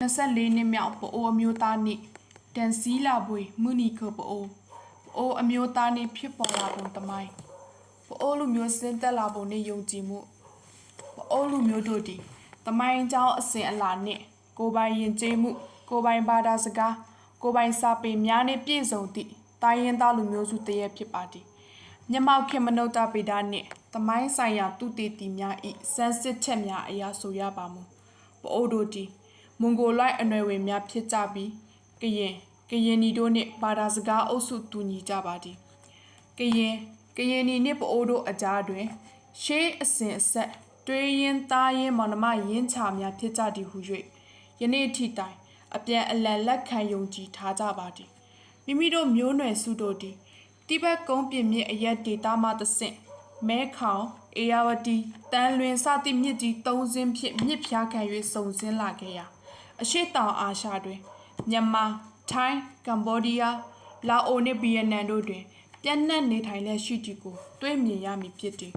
24နှစ်မြောက်ပအိုအမျိုးသားနေ့တန်စီလာဘွေမူနီကိုပအိုပအိုအမျိုးသားနေ့ဖြစ်ပေါ်လာပုံတမိုင်းပအိုလူမျိုးစင်သက်လာပုံနဲ့ယုံကြည်မှုပအိုလူမျိုးတို့ဒီတမိုင်းကြောင်းအစဉ်အလာနဲ့ကိုပိုင်ယဉ်ကျေးမှု ကိုပိုင်ဘာသာစကားကိုပိုင်စာပေများနဲ့ပြည့်စုံသည့်တိုင်းရင်းသားလူမျိုးစုတရေဖြစ်ပါသည်မြမောက်ခင်မနုဿပေဒနှင့်တမိုင်းဆိုင်ရာသူတေတီများဤစမ်းစစ်ချက်များအရာဆိုရပါမူပအိုတို့တီ မွန်ဂိုလိုက်အနွယ်ဝင်များဖြစ်ကြပြီးကရင်ကရင်နီတို့နှင့်ဘာသာစကားအုပ်စုတူညီကြပါသည်ကရင်ကရင်နီနှင့်ပအိုးတို့အကြားတွင် ရှေးအစဉ်အဆက်တွေးရင်သားရင်မောင်နှမရင်းချများဖြစ်ကြသည်ဟု၍ယနေ့ထိတိုင် အပြန်အလှန်လက်ခံယုံကြည်ထားကြပါသည်မိမိတို့မျိုးနွယ်စုတို့သည်တိဘက်ကုန်းပြင်မြစ်အရက်ဒေတာမှသဆင့်မဲခေါင်အေယာဝတီတန်လွင်စသည့်မြစ်ကြီး၃စင်းဖြင့်မြစ်ဖျားခံ၍စုံစင်းလာခဲ့ရာ အရှိတောင်အာရှတွင်မြန်မာထိုင်းကမ္ဘောဒီးယားလာအိုနှင့်ဗီယက်နမ်တို့တွင်ပြန့်နှံ့နေထိုင်လက်ရှိသည်ကိုတွေ့မြင်ရမည်ဖြစ်သည်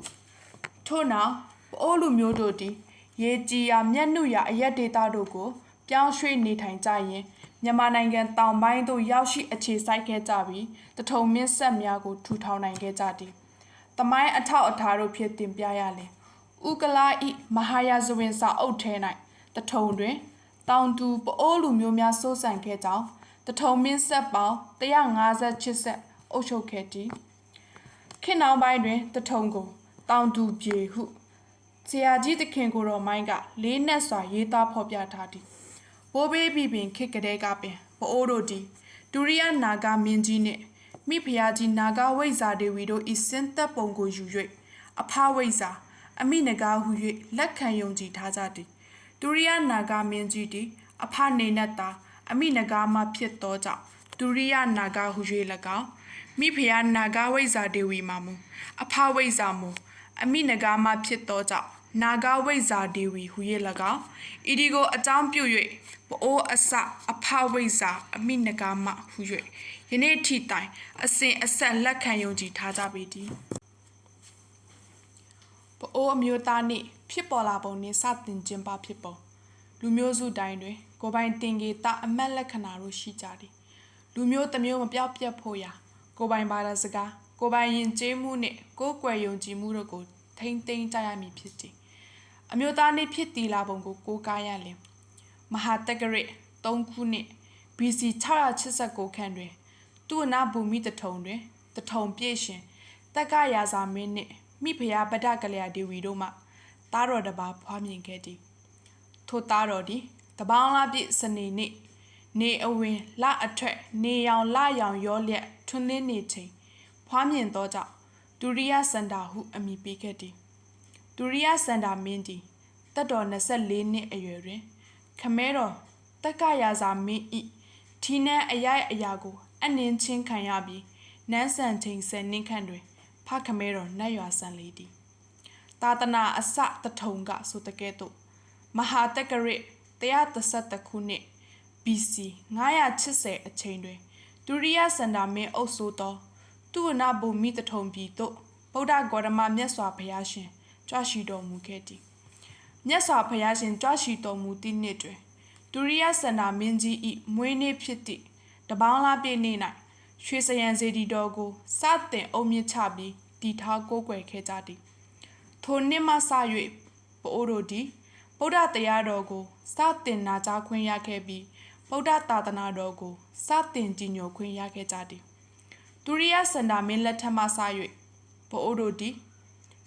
ထို့နောက်ပအိုးလူမျိုးတို့သည်ရေကြီးရာမျက်နှုရာအရက်ဒေတာတို့ကို ပြောင်းရွှေ့နေထိုင်ကြရင်မြန်မာနိုင်ငံတောင်ပိုင်းသို့ရောက်ရှိအခြေစိုက်ခဲ့ကြပြီးတထုံမြင့်ဆက်များကိုထူထောင်နိုင်ခဲ့ကြသည်တမိုင်းအထောက်အထားတို့ဖြင့်တင်ပြရလင်ဥကလာဤမဟာယာဇဝင်စာအုပ်ထဲ၌တထုံတွင် တောင်သူပအိုးလူမျိုးများစိုးစံခဲ့ကြောင်းတထုံမင်းဆက်ပေါင်း158ဆက်အုပ်ချုပ်ခဲ့သည်ခေတ်နောက်ပိုင်းတွင်တထုံကိုတောင်သူပြေဟုဆရာကြီးတခင်ကိုတော်မိုင်းကလေးနက်စွာရေးသားဖော်ပြထားသည်ဘိုးဘေးပြီပင်ခေတ်ကလေးကပင်ပအိုးတို့သည်ဒူရိယနာဂမင်းကြီးနှင့်မိဖုရားကြီးနာဂဝိဇ္ဇာဒေဝီတို့ဤစင်သက်ပုံကိုယူ၍အဖဝိဇ္ဇာအမိနဂါဟု၍လက်ခံယုံကြည်ထားကြသည် ဒုရိယနာဂမင်းကြီးသည်အဖနေနတ်သာအမိနဂါမဖြစ်သောကြောင့်ဒုရိယနာဂဟု၍၎င်းမိဖုရားနာဂဝိဇ္ဇာဒေဝီမှာမူအဖဝိဇ္ဇာမူအမိနဂါမဖြစ်သောကြောင့်နာဂဝိဇ္ဇာဒေဝီဟု၍၎င်းဤဒီကိုအကြောင်းပြု၍ပအိုးအစအဖဝိဇ္ဇာအမိနဂါမဟု၍ယနေ့ထိတိုင်အစဉ်အဆက်လက်ခံယုံကြည်ထားကြပေသည်ပအိုးအမျိုးသားနှင့် ဖြစ်ပေါ်လာပုံနှင့်စတင်ခြင်းပါဖြစ်ပုံလူမျိုးစုတိုင်းတွင် ကိုယ်ပိုင်တင်ကေတအမတ်လက္ခဏာတို့ရှိကြသည်လူမျိုးတစ်မျိုးမပြောက်ပြတ်ဖို့ရာကိုယ်ပိုင်ဘာသာစကားကိုယ်ပိုင်ယဉ်ကျေးမှုနှင့်ကိုယ်ကွယ်ယုံကြည်မှုတို့ကိုထိမ့်သိမ်းကြရမည်ဖြစ်သည်အမျိုးသားနှင့်ဖြစ်တည်လာပုံကိုကိုးကားရလင်မဟာတက္ကရ3ခုနှင့် BC 689ခန့်တွင်သူ့အနာဘူမိတထုံတွင်တထုံပြည့်ရှင်တက္ကရာဇာမင်းနှင့်မိဖုရားဗဒ္ဒကလျာဒေဝီတို့မှ တားတော်တစ်ပါးဖွားမြင်ခဲ့သည်ထိုတားတော်သည်တပေါင်းလားပြည့်စနေနေ့နေအဝင်လအထက်နေရောင်လရောင်ရောလျက်ထွန်းလင်းနေချိန်ဖွားမြင်သောကြောင့်ဒူရိယစန္ဒာဟုအမည်ပေးခဲ့သည်ဒူရိယစန္ဒာမင်းသည်တက်တော်24နှစ်အရွယ်တွင် ခမဲတော်တက္ကရာဇာမင်းဤထီနန်းအရိုက်အရာကို အနှင်းချင်းခံရပြီးနန်းဆန်ချိန်ဆယ်နှစ်ခန့်တွင် ဖခမဲတော်နတ်ရွာဆန်လေသည် သာသနာအစတထုံကဆိုတကဲ့သို့မဟာတက္ကရ131ခုနှစ် BC 980အချိန်တွင်ဒုရိယစန္ဒာမင်းအုပ်စိုးသောသူဝနဘူမိတထုံပြည်သို့ဗုဒ္ဓဂေါတမမြတ်စွာဘုရားရှင်ကြွရှိတော်မူခဲ့သည်မြတ်စွာဘုရားရှင်ကြွရှိတော်မူသည့်နှစ်တွင်ဒုရိယစန္ဒာမင်းကြီး၏မွေးနေ့ဖြစ်သည့်တပေါင်းလားပြည့်နေ့၌ရွှေစရန်စေတီတော်ကိုစတင်အုံမြင့်ချပြီးတည်ထားကိုးကွယ်ခဲ့ကြသည် ထိုနှစ်မှစ၍ပအိုးတို့သည်ဗုဒ္ဓတရားတော်ကိုစတင်နာကြားခွင့်ရခဲ့ပြီးဗုဒ္ဓသာသနာတော်ကိုစတင်ကြည်ညိုခွင့်ရခဲ့ကြသည်ဒုရိယစန္ဒာမင်းလက်ထက်မှစ၍ပအိုးတို့သည်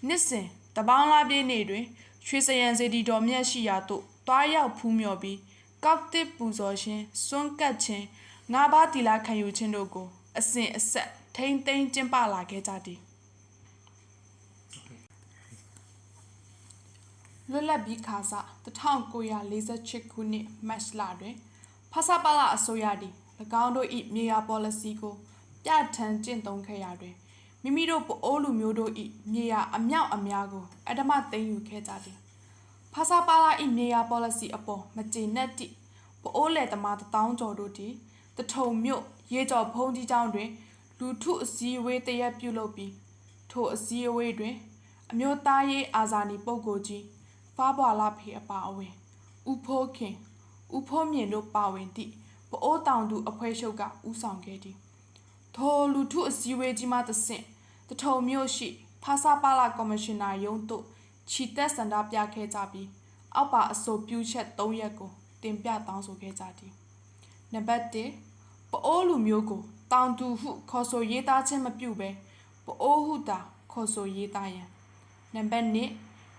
နှစ်စဉ်တပေါင်းလားပြည့်နေ့တွင်ရွှေစရန်စေတီတော်မြတ်ရှိရာသို့တွားရောက်ဖူးမြော်ပြီးကောက်တစ်ပူဇော်ခြင်းစွန့်ကပ်ခြင်းငါးပါးတီလာခံယူခြင်းတို့ကို အစဉ်အဆက်ထိမ့်သိမ်းကျင်းပလာခဲ့ကြသည် လွတ်လပ်ပြီးခါစ1948ခုနှစ်မတ်လတွင်ဖဆပါလာအစိုးရသည်၎င်းတို့၏မြေယာ policy ကိုပြဋ္ဌာန်းကျင့်သုံးခဲ့ရာတွင်မိမိတို့ပအိုးလူမျိုးတို့၏မြေယာအမြောက်အများကိုအဓမ္မသိမ်းယူခဲ့ကြသည်ဖာစာပါလာ၏မြေယာ policy အပေါ်မကျေနပ်သည့်ပအိုးလေသမားတထောင်ကျော်တို့သည်တထုံမြို့ရေကျော်ဖုံးကြီးကျောင်းတွင် လူထုအစည်းအဝေးတရက်ပြုလုပ်ပြီးထိုအစည်းအဝေးတွင် အမျိုးသားရေးအာဇာနည်ပုဂ္ဂိုလ်ကြီး ဖားပွာလာဖေအပါအဝင်ဥဖိုးခင်ဥဦးဖိုးမြင့်တို့ပါဝင်သည့်ပအိုးတောင်သူအဖွဲ့ချုပ်ကဦးဆောင်ခဲ့သည်ထိုလူထုအစည်းအဝေးကြီးမှတဆင့်တထုံမြို့ရှိဖာစာပါလာကော်မရှင်နာရုံးသို့ခြိတက်စန္ဒပြခဲ့ကြပြီးအောက်ပါအဆိုပြုချက်၃ရက်ကိုတင်ပြတောင်းဆိုခဲ့ကြသည်နံပါတ်1ပအိုးလူမျိုးကိုတောင်သူဟုခေါ်ဆိုရေးသားခြင်းမပြုဘဲပအိုးဟုသာခေါ်ဆိုရေးသားရန်နံပါတ်2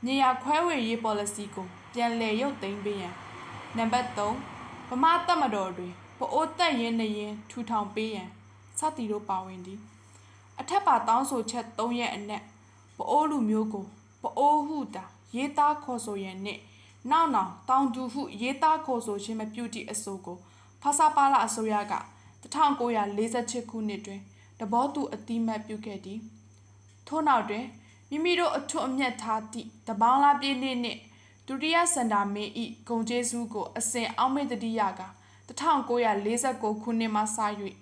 မြေယာခွဲဝေရေး policy ကို ပြန်လည်ရုပ်သိမ်းပေးရန်နံပါတ်3ဗမာတပ်မတော်တွင်ပအိုးတက်ရင်နေရင်ထူထောင်ပေးရန်စသည်တို့ပါဝင်သည်အထက်ပါတောင်းဆိုချက်၃ရက်အနက်ပအိုးလူမျိုးကိုပအိုးဟုတာရေးသားခေါ်ဆိုရန်နှင့်နောက်နောက်တောင်တူဟုရေးသားခေါ်ဆိုခြင်းမပြုသည့်အဆိုကိုဖာစာပါလာအစိုးရက1948ခုနှစ်တွင်တဘောတူအတိမတ်ပြုခဲ့သည်ထို့နောက်တွင် မိမိတို့အထွတ်အမြတ်ထားသည့်တပေါင်းလားပြည့်နေ့နှင့်ဒုတိယစန္ဒာမင်းဤဂုံကျေးစုကိုအစဉ်အောက်မေ့တတိယက1949ခုနှစ်မှစ၍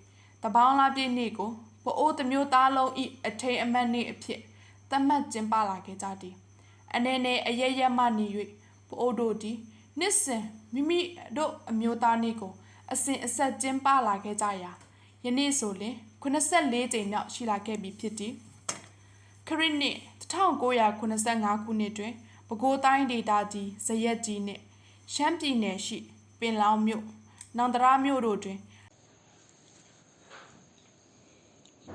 တပေါင်းလားပြည့်နေ့ကိုပအိုးတစ်မျိုးသားလုံးဤအထိန်အမတ်နေ့အဖြစ်သတ်မှတ်ကျင်းပလာခဲ့ကြသည်အနေနဲ့အရရက်မှနေ၍ပအိုးတို့သည်နှစ်စဉ်မိမိတို့အမျိုးသားနေ့ကိုအစဉ်အဆက်ကျင်းပလာခဲ့ကြရာယနေ့ဆိုလျှင်84ကြိမ်မြောက်ရှိလာခဲ့ပြီဖြစ်သည်ခရစ်နှစ် 1985ခုနှစ်တွင်ပဲခူးတိုင်းဒေသကြီးဇရက်ကြီးနှင့်ရှမ်းပြည်နယ်ရှိပင်လောင်းမြို့နောင်တရမြို့တို့တွင်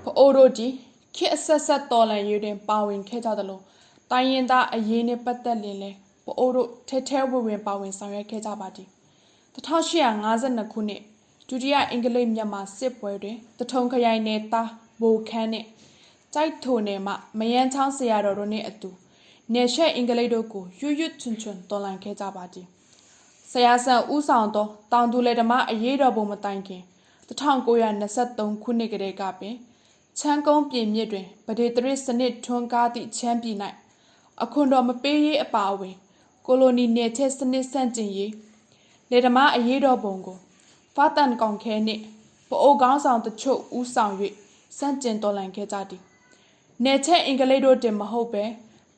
ပအိုးတို့သည်ခေတ်အဆက်ဆက်တော်လန်ရေးတွင်ပါဝင်ခဲ့ကြသလိုတိုင်းရင်သားအရေးနှင့်ပတ်သက်လျင်လည်းပအိုးတို့ထဲထဲဝင်ဝင်ပါဝင်ဆောင်ရွက်ခဲ့ကြပါသည်1852ခုနှစ်ဒုတိယအင်္ဂလိပ်မြန်မာစစ်ပွဲတွင်တထုံခရိုင်နယ်သားဘိုခန်းနှင့် ကြိုက်ထိုနယ်မှမယန်းချောင်းဆရာတော်တို့နှင့်အတူနေရှက်အင်္ဂလိပ်တို့ကိုရွရွချွန်ချွန်တော်လှန်ခဲ့ကြပါသည်ဆရာဆန်ဦးဆောင်သောတောင်သူလယ်ဓမ္မအရေးတော်ပုံမတိုင်ခင်1923ခုနှစ်ကတည်းကပင်ချမ်းကုန်းပြင်မြစ်တွင်ဗဒေတရစ်စနစ်ထွန်းကားသည့်ချမ်းပြည်၌အခွန်တော်မပေးရေးအပါအဝင် ကိုလိုနီနယ်ချဲစနစ်ဆန့်ကျင်ရေးလယ်ဓမ္မအရေးတော်ပုံကိုဖာတန်ကောင်ခဲနှင့်ပအိုကောင်းဆောင်တချို့ဦးဆောင်၍စန့်ကျင်တော်လှန်ခဲ့ကြသည် နယ်ချက်အင်္ဂလိပ်တို့တင်မဟုတ်ပဲ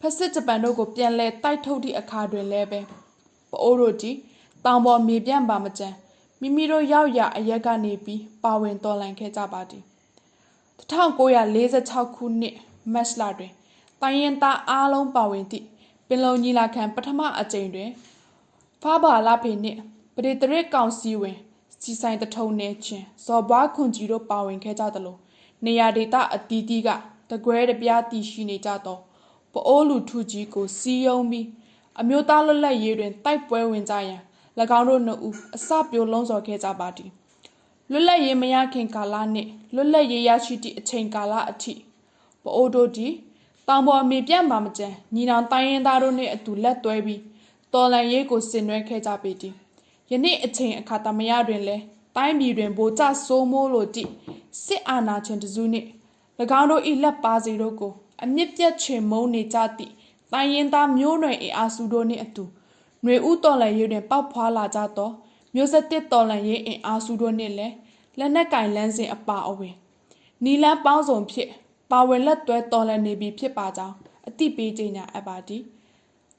ဖက်စစ်ဂျပန်တို့ကိုပြန်လဲတိုက်ထုတ်သည့်အခါတွင်လည်းပဲပအိုးတို့သည်တောင်ပေါ်မြေပြန့်ပါမကြံမိမိတို့ရောက်ရအရက်ကနေပြီးပါဝင်တော်လှန်ခဲ့ကြပါသည်1946ခုနှစ်မတ်လတွင်တိုင်းရင်သားအားလုံးပါဝင်သည့်ပင်လုံညီလာခံပထမအကြိမ်တွင်ဖာဘာလာဖေနှင့်ပရိတရစ်ကောင်စီဝင်စီဆိုင်တထုံနေချင်းဇော်ဘွားခွန်ကြီးတို့ပါဝင်ခဲ့ကြသလိုနေရာဒေသအသီးသီးက တကွဲတပြားတည်ရှိနေကြသောပအိုးလူထုကြီးကိုစီးယုံပြီးအမျိုးသားလွတ်လပ်ရေးတွင်တိုက်ပွဲဝင်ကြရန်၎င်းတို့နှစ်ဦးအစပြိုလုံးစော်ခဲ့ကြပါသည်လွတ်လပ်ရေးမရခင်ကာလနှင့်လွတ်လပ်ရေးရရှိသည့်အချိန်ကာလအထိပအိုးတို့သည်တောင်ပေါ်အမေပြန့်ပါမကြံညီနောင်တိုင်းရင်းသားတို့နှင့်အတူလက်တွဲပြီးတော်လန်ရေးကိုဆင်နွှဲခဲ့ကြပေသည်ယနေ့အချိန်အခါသမယတွင်လည်းတိုင်းပြည်တွင်ဗိုလ်ကျစိုးမိုးလိုသည့်စစ်အာဏာရှင်တစုနှင့်၎ င်းတို့၏လက်ပါစီတို့ကိုအမြင့်ပြတ်ချေမုန်းနေကြသည့်တိုင်းရင်းသားမျိုးနွယ်အင်အားစုတို့နှင့်အတူຫນွေဥတော်လန်ရေးတွင်ပေါက်ဖွာလာကြသောမျိုးဆက်တစ်တော်လန်ရေးအင်အားစုတို့နှင့်လည်းလက်နက်ကင်လန်းစဉ်အပါအဝင်နီလန်းပေါင်းစုံဖြင့်ပါဝင်လက်တွဲတော်လန်နေပြီဖြစ်ပါကြောင်းအတိပေးကြေညာအပ်ပါသည်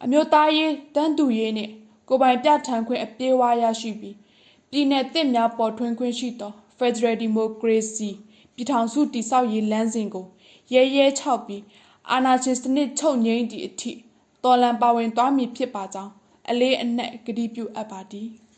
အမျိုးသားရေးတန်းတူရေးနှင့်ကိုယ်ပိုင်ပြဋ္ဌာန်းခွင့်အပြည့်အဝရရှိပြီးပြည်내တစ်များပေါ်ထွန်းခွင့်ရှိသော Federal Democracy ပြည်ထောင်စုတည်ဆောက်ရေးလမ်းစဉ်ကိုရဲရဲချောက်ပြီးအာဏာရှင်စနစ်ချုပ်ငြိမ်းသည့်အထိတော်လန်ပါဝင်သွားမည်ဖြစ်ပါကြောင်းအလေးအနက်ဂရုပြုအပ်ပါသည်။